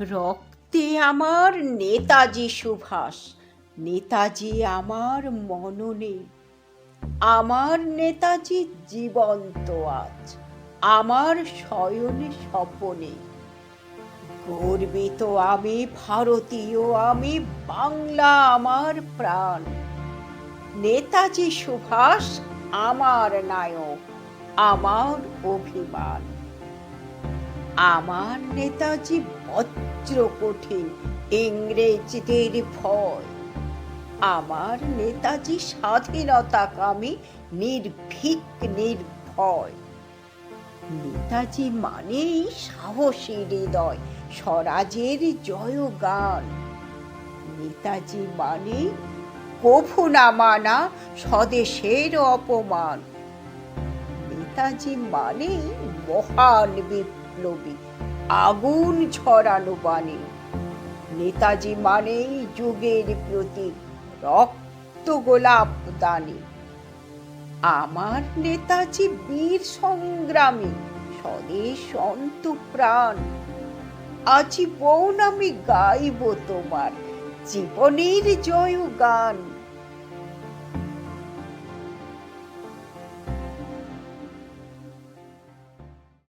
রক্তে আমার নেতাজি সুভাষ, নেতাজি আমার মননে। আমার নেতাজি জীবন্ত আজ, আমার শয়নে স্বপনে। গর্বিত আমি ভারতীয়, আমি বাংলা আমার প্রাণ। নেতাজি সুভাষ আমার নায়ক, আমার অভিমান। আমার নেতাজি বজ্র কঠিন ইংরেজদের ভয়। আমার নেতাজি স্বাধীনতাকামী, নির্ভীক, নির্ভয়। নেতাজি মানেই সাহসী হৃদয়, স্বরাজের জয়গান। নেতাজি মানে কভু না মানা, স্বদেশের অপমান। নেতাজি মানে মহান বিপ্লবী আগুন ছড়ানো বাণী। নেতাজি মানেই যুগের প্রতীক রক্ত গোলাপ দানি। আমার নেতাজি বীর সংগ্রামী, স্বদেশ অন্ত প্রাণ আজীবন আমি গাইব তোমার জীবনের জয় গান